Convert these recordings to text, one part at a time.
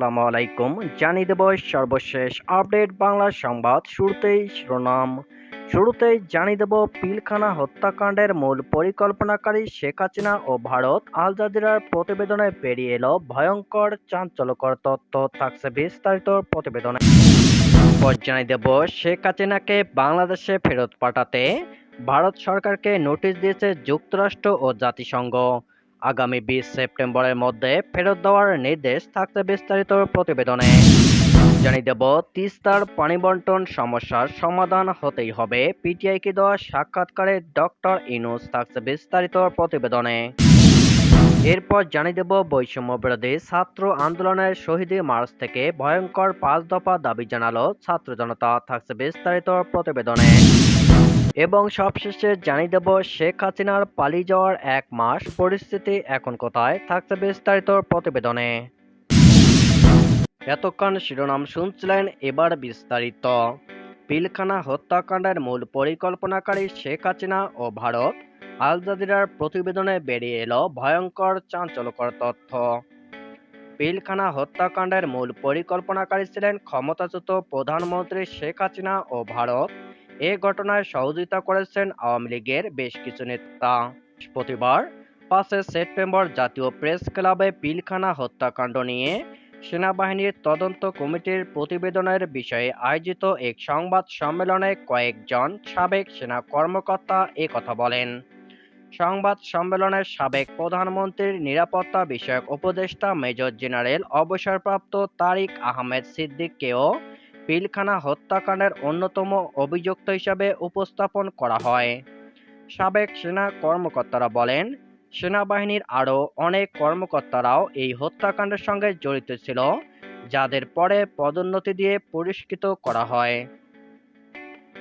আসসালামু আলাইকুম। জানিয়ে দেব সর্বশেষ আপডেট বাংলা সংবাদ শুরুতেই শিরোনাম। শুরুতেই জানিয়ে দেব পিলখানা হত্যাকাণ্ডের মূল পরিকল্পনাকারী শেখ হাসিনা ও ভারত আল জাজিরার প্রতিবেদনে বেরিয়ে এলো ভয়ঙ্কর চাঞ্চল্যকর তথ্য। থাকছে বিস্তারিত প্রতিবেদনে। পর জানিয়ে দেব শেখ হাসিনাকে বাংলাদেশে ফেরত পাঠাতে। ভারত সরকারকে নোটিশ দিয়েছে যুক্তরাষ্ট্র ও জাতিসংঘ। আগামী বিশ সেপ্টেম্বরের মধ্যে ফেরত দেওয়ার নির্দেশ থাকছে বিস্তারিত প্রতিবেদনে। জানিয়ে দেব, তিস্তার পানি বন্টন সমস্যার সমাধান হতেই হবে। পিটিআইকে দেওয়া সাক্ষাৎকারে ডক্টর ইনুস থাকছে বিস্তারিত প্রতিবেদনে। এরপর জানিয়ে দেব, বৈষম্য বিরোধী ছাত্র আন্দোলনের শহীদী মার্চ থেকে ভয়ঙ্কর পাঁচ দফা দাবি জানালো ছাত্র জনতা। থাকছে বিস্তারিত প্রতিবেদনে। এবং সবশেষে জানিয়ে দেব, শেখ হাসিনার পালিয়ে যাওয়ার এক মাস পরিস্থিতি এখন কোথায় থাকছে বিস্তারিত প্রতিবেদনে। এতক্ষণ শিরোনাম শুনছিলেন এবার বিস্তারিত। পিলখানা হত্যাকাণ্ডের মূল পরিকল্পনাকারী শেখ হাসিনা ও ভারত আল জাজিরার প্রতিবেদনে বেরিয়ে এলো ভয়ঙ্কর চাঞ্চল্যকর তথ্য। পিলখানা হত্যাকাণ্ডের মূল পরিকল্পনাকারী ছিলেন ক্ষমতাচ্যুত প্রধানমন্ত্রী শেখ হাসিনা ও ভারত এ ঘটনায় সহযোগিতা করেছেন আওয়ামী লীগের বেশ কিছু নেতা। বৃহস্পতিবার পাঁচে সেপ্টেম্বর জাতীয় প্রেস ক্লাবে পিলখানা হত্যাকাণ্ড নিয়ে সেনাবাহিনীর তদন্ত কমিটির প্রতিবেদনের বিষয়ে আয়োজিত এক সংবাদ সম্মেলনে কয়েকজন সাবেক সেনা কর্মকর্তা কথা বলেন। সংবাদ সম্মেলনের সাবেক প্রধানমন্ত্রীর নিরাপত্তা বিষয়ক উপদেষ্টা মেজর জেনারেল অবসরপ্রাপ্ত তারিক আহমেদ সিদ্দিককেও পিলখানা হত্যাকাণ্ডের অন্যতম অভিযুক্ত হিসাবে উপস্থাপন করা হয়। সাবেক সেনা কর্মকর্তারা বলেন, সেনাবাহিনীর আরও অনেক কর্মকর্তারাও এই হত্যাকাণ্ডের সঙ্গে জড়িত ছিল, যাদের পরে পদোন্নতি দিয়ে পুরস্কৃত করা হয়।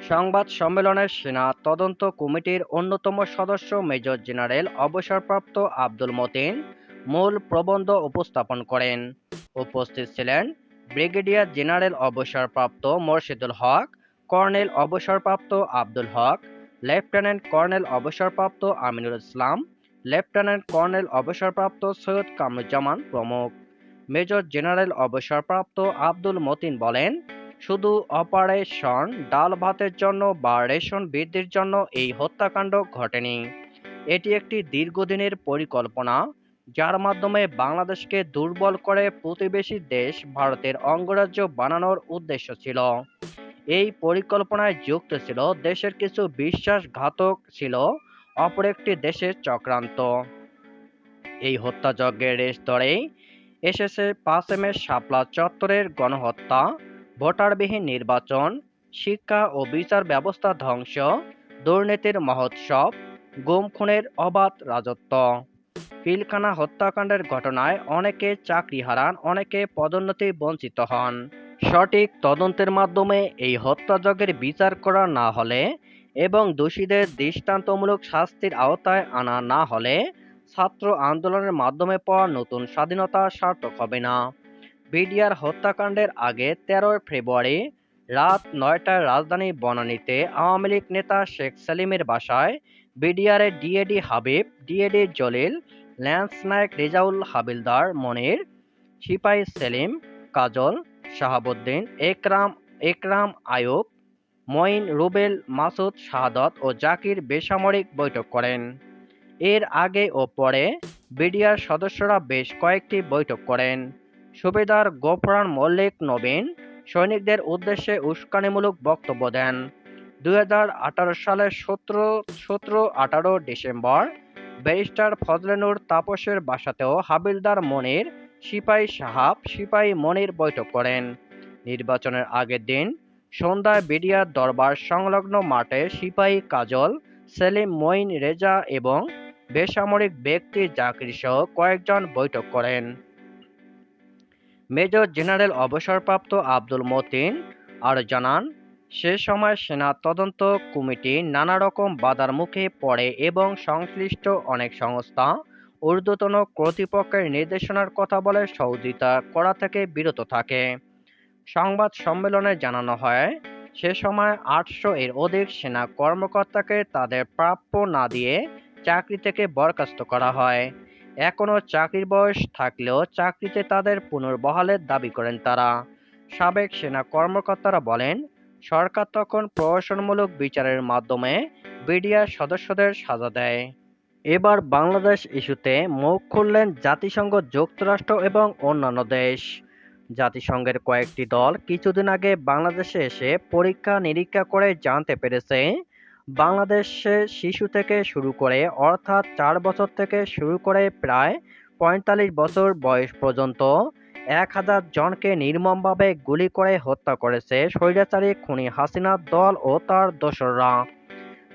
সংবাদ সম্মেলনের সেনা তদন্ত কমিটির অন্যতম সদস্য মেজর জেনারেল অবসরপ্রাপ্ত আব্দুল মতিন মূল প্রবন্ধ উপস্থাপন করেন। উপস্থিত ছিলেন ব্রিগেডিয়ার জেনারেল অবসরপ্রাপ্ত মোর্শেদুল হক, কর্নেল অবসরপ্রাপ্ত আব্দুল হক, লেফটেন্যান্ট কর্নেল অবসরপ্রাপ্ত আমিনুল ইসলাম, লেফটেন্যান্ট কর্নেল অবসরপ্রাপ্ত সৈয়দ কামরুজ্জামান প্রমুখ। মেজর জেনারেল অবসরপ্রাপ্ত আব্দুল মতিন বলেন, শুধু অপারেশন ডাল ভাতের জন্য বা রেশন বৃদ্ধির জন্য এই হত্যাকাণ্ড ঘটেনি। এটি একটি দীর্ঘদিনের পরিকল্পনা। যার মাধ্যমে বাংলাদেশকে দুর্বল করে প্রতিবেশী দেশ ভারতের অঙ্গরাজ্য বানানোর উদ্দেশ্য ছিল। এই পরিকল্পনায় যুক্ত ছিল, দেশের কিছু বিশ্বাসঘাতক ছিল, অপর একটি দেশের চক্রান্ত। এই হত্যাযজ্ঞের রেশ ধরেই এসেছে পাঁচ মে শাপলা চত্বরের গণহত্যা, ভোটারবিহীন নির্বাচন, শিক্ষা ও বিচার ব্যবস্থা ধ্বংস, দুর্নীতির মহোৎসব, গুম খুনের অবাধ রাজত্ব। পিলখানা হত্যাকাণ্ডের ঘটনায় অনেকে চাকরি হারান, অনেকে পদোন্নতি বঞ্চিত হন। সঠিক তদন্তের মাধ্যমে এই হত্যাযজ্ঞের বিচার করা না হলে এবং দোষীদের দৃষ্টান্তমূলক শাস্তির আওতায় আনা না হলে ছাত্র আন্দোলনের মাধ্যমে পাওয়া নতুন স্বাধীনতা সার্থক হবে না। বিডিআর হত্যাকাণ্ডের আগে তেরোই ফেব্রুয়ারি রাত নয়টায় রাজধানী বনানীতে আওয়ামী লীগ নেতা শেখ সেলিমের বাসায় বিডিআরের DAD Habib, DAD Jalil lance naik Rezaul havildar, Monir, সিপাই Selim, কাজল, শাহাবুদ্দিন, একরাম একরাম আয়ুব, মঈন রুবেল, মাসুদ শাহাদত ও জাকির বেসামরিক বৈঠক করেন। এর আগে ও পরে বিডিআর সদস্যরা বেশ কয়েকটি বৈঠক করেন। সুবেদার গোফরান মল্লিক নবীন সৈনিকদের উদ্দেশ্যে উস্কানিমূলক বক্তব্য দেন। দুই হাজার আঠারো সালের সতেরো সতেরো আঠারো ডিসেম্বর ব্যারিস্টার ফজলেনুর তাপসের বাসাতেও হাবিলদার মনির, সিপাই সাহাব, সিপাই মনির বৈঠক করেন। নির্বাচনের আগের দিন সন্ধ্যায় বিডিআর দরবার সংলগ্ন মাঠে সিপাহী কাজল, সেলিম মঈন রেজা এবং বেসামরিক ব্যক্তি জাকির সহ কয়েকজন বৈঠক করেন। মেজর জেনারেল অবসরপ্রাপ্ত আব্দুল মতিন আর জানান সে সময় সেনা তদন্ত কমিটি নানা রকম বাধার মুখে পড়ে এবং সংশ্লিষ্ট অনেক সংস্থা ঊর্ধ্বতন কর্তৃপক্ষের নির্দেশনার কথা বলে সহযোগিতা করা থেকে বিরত থাকে। সংবাদ সম্মেলনে জানানো হয়, সে সময় আটশো এর অধিক সেনা কর্মকর্তাকে তাদের প্রাপ্য না দিয়ে চাকরি থেকে বরখাস্ত করা হয়। এখনও চাকরির বয়স থাকলেও চাকরিতে তাদের পুনর্বহালের দাবি করেন তারা। সাবেক সেনা কর্মকর্তারা বলেন সরকার তখন প্রহসনমূলক বিচারের মাধ্যমে বিডিআর সদস্যদের সাজা দেয়। এবার বাংলাদেশ ইস্যুতে মুখ খুললেন জাতিসংঘ, যুক্তরাষ্ট্র এবং অন্যান্য দেশ। জাতিসংঘের কয়েকটি দল কিছুদিন আগে বাংলাদেশে এসে পরীক্ষা নিরীক্ষা করে জানতে পেরেছে, বাংলাদেশে শিশু থেকে শুরু করে, অর্থাৎ চার বছর থেকে শুরু করে প্রায় পঁয়তাল্লিশ বছর বয়স পর্যন্ত এক হাজার জনকে নির্মমভাবে গুলি করে হত্যা করেছে স্বৈরাচারী খুনি হাসিনার দল ও তার দোসররা।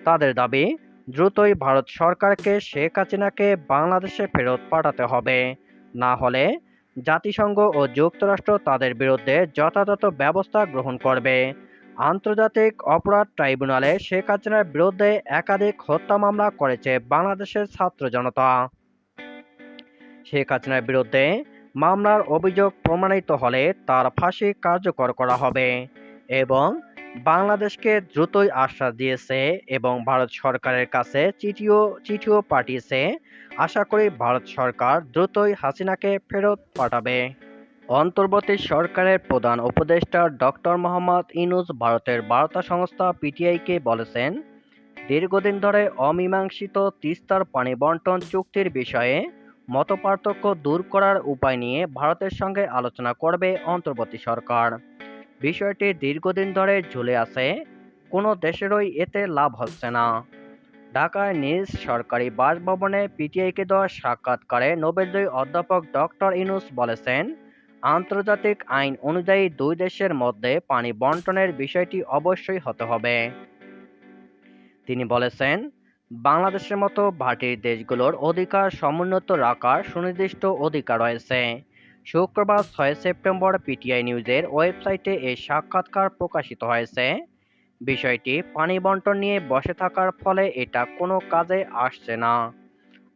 তাদের দাবি, দ্রুতই ভারত সরকারকে শেখ হাসিনাকে বাংলাদেশে ফেরত পাঠাতে হবে। না হলে, জাতিসংঘ ও যুক্তরাষ্ট্র তাদের বিরুদ্ধে যথাযথ ব্যবস্থা গ্রহণ করবে। আন্তর্জাতিক অপরাধ ট্রাইব্যুনালে শেখ হাসিনার বিরুদ্ধে একাধিক হত্যা মামলা করেছে বাংলাদেশের ছাত্র জনতা। শেখ হাসিনার বিরুদ্ধে মামলার অভিযোগ প্রমাণিত হলে তার ফাঁসি কার্যকর করা হবে এবং বাংলাদেশকে দ্রুতই আশ্বাস দিয়েছে এবং ভারত সরকারের কাছে চিঠিও চিঠিও পাঠিয়েছে। আশা করি ভারত সরকার দ্রুতই হাসিনাকে ফেরত পাঠাবে। অন্তর্বর্তী সরকারের প্রধান উপদেষ্টা ডক্টর মোহাম্মদ ইনুস ভারতের বার্তা সংস্থা পিটিআইকে বলেছেন, দীর্ঘদিন ধরে অমীমাংসিত তিস্তার পানি বন্টন চুক্তির বিষয়ে মতপার্থক্য দূর করার উপায় নিয়ে ভারতের সঙ্গে আলোচনা করবে অন্তর্বর্তী সরকার। বিষয়টি দীর্ঘদিন ধরে ঝুলে আছে, কোনো দেশেরই এতে লাভ হচ্ছে না। ঢাকায় নিজ সরকারি বাসভবনে পিটিআইকে দেওয়া সাক্ষাৎকারে নোবেলজয়ী অধ্যাপক ডক্টর ইনুস বলেছেন, আন্তর্জাতিক আইন অনুযায়ী দুই দেশের মধ্যে পানি বন্টনের বিষয়টি অবশ্যই হতে হবে। তিনি বলেছেন বাংলাদেশের মতো ভাটির দেশগুলোর অধিকার সমুন্নত রাখার সুনির্দিষ্ট অধিকার রয়েছে। শুক্রবার ছয় সেপ্টেম্বর পিটিআই নিউজের ওয়েবসাইটে এই সাক্ষাৎকার প্রকাশিত হয়েছে। বিষয়টি পানি বন্টন নিয়ে বসে থাকার ফলে এটা কোনো কাজে আসছে না।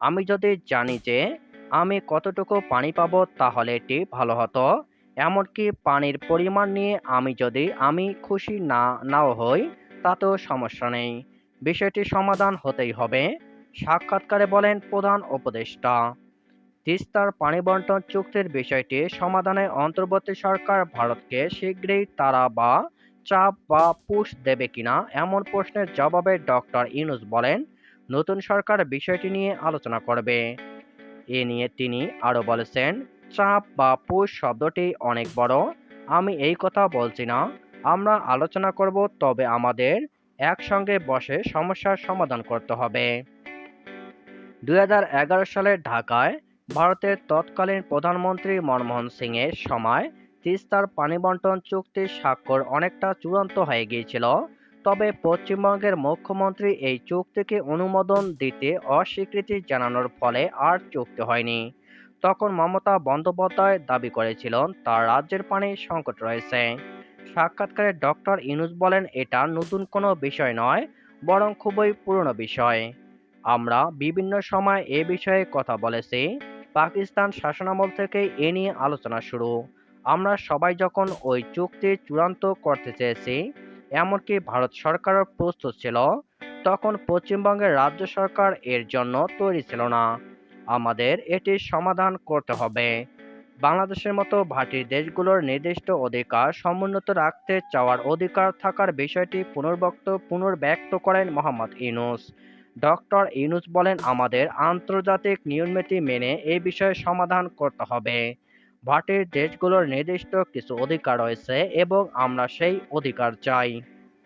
আমি যদি জানি যে আমি কতটুকু পানি পাবো তাহলে এটি ভালো হতো, এমনকি পানির পরিমাণ নিয়ে আমি যদি আমি খুশি না, নাও হই, তাতেও সমস্যা নেই। বিষয়টি সমাধান হতেই হবে। সাক্ষাৎকারে বলেন প্রধান উপদেষ্টা। তিস্তার পানি বন্টন চুক্তির বিষয়টি সমাধানে অন্তর্বর্তী সরকার ভারতকে শীঘ্রই তারা বা চাপ বা পুশ দেবে কিনা এমন প্রশ্নের জবাবে ডক্টর ইউনুস বলেন, নতুন সরকার বিষয়টি নিয়ে আলোচনা করবে। এ নিয়ে তিনি আরও বলেছেন, চাপ বা পুশ শব্দটি অনেক বড়। আমি এই কথা বলছি না। আমরা আলোচনা করব, তবে আমাদের একসঙ্গে বসে সমস্যার সমাধান করতে হবে। দুই সালে ঢাকায় ভারতের তৎকালীন প্রধানমন্ত্রী মনমোহন সিং এর সময় তিস্তার পানি বন্টন চুক্তির স্বাক্ষর অনেকটা চূড়ান্ত হয়ে গিয়েছিল। তবে পশ্চিমবঙ্গের মুখ্যমন্ত্রী এই চুক্তিকে অনুমোদন দিতে অস্বীকৃতি জানানোর ফলে আর চুক্তি হয়নি। তখন মমতা বন্দ্যোপাধ্যায় দাবি করেছিলেন, তার রাজ্যের পানি সংকট রয়েছে। সাক্ষাৎকারে ডক্টর ইনুস বলেন, এটা নতুন কোনো বিষয় নয়, বরং খুবই পুরনো বিষয়। আমরা বিভিন্ন সময় এ বিষয়ে কথা বলেছি। পাকিস্তান শাসনামল থেকে এ নিয়ে আলোচনা শুরু। আমরা সবাই যখন ওই চুক্তি চূড়ান্ত করতে চেয়েছি, এমনকি ভারত সরকারও প্রস্তুত ছিল, তখন পশ্চিমবঙ্গের রাজ্য সরকার এর জন্য তৈরি ছিল না। আমাদের এটির সমাধান করতে হবে। বাংলাদেশের মতো ভাটির দেশগুলোর নির্দিষ্ট অধিকার সমুন্নত রাখতে চাওয়ার অধিকার থাকার বিষয়টি পুনর্বক্ত পুনর্ব্যক্ত করেন মোহাম্মদ ইউনুস। ডক্টর ইউনুস বলেন, আমাদের আন্তর্জাতিক নিয়মনীতি মেনে এই বিষয়ে সমাধান করতে হবে। ভাটির দেশগুলোর নির্দিষ্ট কিছু অধিকার রয়েছে এবং আমরা সেই অধিকার চাই।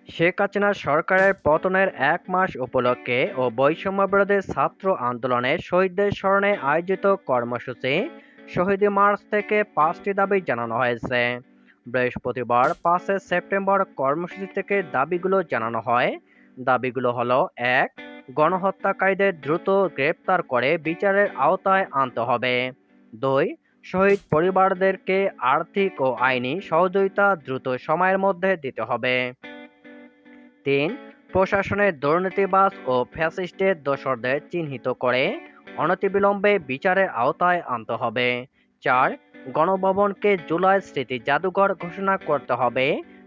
শেখ হাসিনা সরকারের পতনের এক মাস উপলক্ষে ও বৈষম্যবিরোধী ছাত্র আন্দোলনে শহীদদের স্মরণে আয়োজিত কর্মসূচি শহীদ মার্চ থেকে পাঁচটি দাবি জানানো হয়েছে। বৃহস্পতিবার পাঁচই সেপ্টেম্বর কর্মসূচি থেকে দাবিগুলো জানানো হয়। দাবিগুলো হলো, এক, গণহত্যাকারীদের দ্রুত গ্রেপ্তার করে বিচারের আওতায় আনতে হবে। দুই, শহীদ পরিবারদেরকে আর্থিক ও আইনি সহযোগিতা দ্রুত সময়ের মধ্যে দিতে হবে। তিন, প্রশাসনের দুর্নীতিবাজ ও ফ্যাসিস্টের দোসরদের চিহ্নিত করে অনতিবিলম্বে বিচারের আওতায় আনতে হবে। চার, গণভবনকে জুলাই স্মৃতি জাদুঘর ঘোষণা করতে হবে।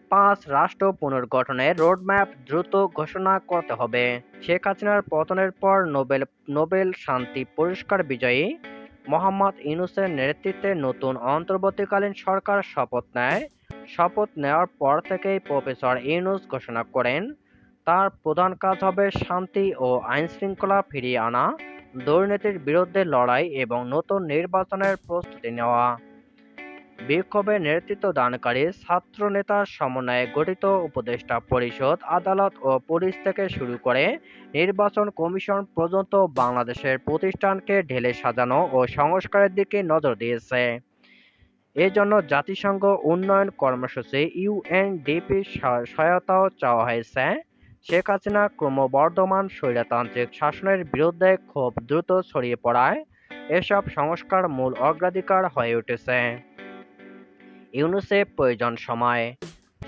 পাঁচ, রাষ্ট্র পুনর্গঠনের রোডম্যাপ দ্রুত ঘোষণা করতে হবে। শেখ হাসিনার পতনের পর নোবেল নোবেল শান্তি পুরস্কার বিজয়ী মোহাম্মদ ইউনূসের নেতৃত্বে নতুন অন্তর্বর্তীকালীন সরকার শপথ নেয়। শপথ নেওয়ার পর থেকেই প্রফেসর ইউনুস ঘোষণা করেন, তার প্রধান কাজ হবে শান্তি ও আইনশৃঙ্খলা ফিরিয়ে আনা। দুর্নীতির বিরুদ্ধে লড়াই এবং নতুন নির্বাচনের প্রস্তুতি নেওয়া। বিক্ষোভে নেতৃত্ব দানকারী ছাত্র নেতার সমন্বয়ে গঠিত উপদেষ্টা পরিষদ, আদালত ও পুলিশ থেকে শুরু করে নির্বাচন কমিশন পর্যন্ত বাংলাদেশের প্রতিষ্ঠানকে ঢেলে সাজানো ও সংস্কারের দিকে নজর দিয়েছে। এজন্য জাতিসংঘ উন্নয়ন কর্মসূচি ইউএনডিপির সহায়তাও চাওয়া হয়েছে। শেখ হাসিনা ক্রমবর্ধমান স্বৈরতান্ত্রিক শাসনের বিরুদ্ধে খুব দ্রুত ছড়িয়ে পড়ায় এসব সংস্কার মূল অগ্রাধিকার হয়ে উঠেছে। ইউনুসের প্রয়োজন সময়।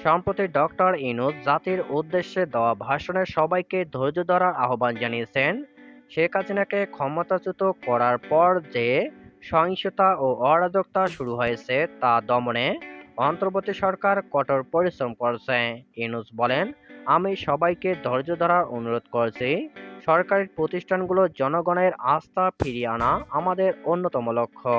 সম্প্রতি ডক্টর ইউনুস জাতির উদ্দেশ্যে দেওয়া ভাষণে সবাইকে ধৈর্য ধরার আহ্বান জানিয়েছেন। শেখ হাসিনাকে ক্ষমতাচ্যুত করার পর যে সহিংসতা ও অরাজকতা শুরু হয়েছে তা দমনে অন্তর্বর্তী সরকার কঠোর পরিশ্রম করছে, ইউনুস বলেন। আমি সবাইকে ধৈর্য ধরার অনুরোধ করছি। সরকারি প্রতিষ্ঠানগুলো জনগণের আস্থা ফিরিয়ে আনা আমাদের অন্যতম লক্ষ্য।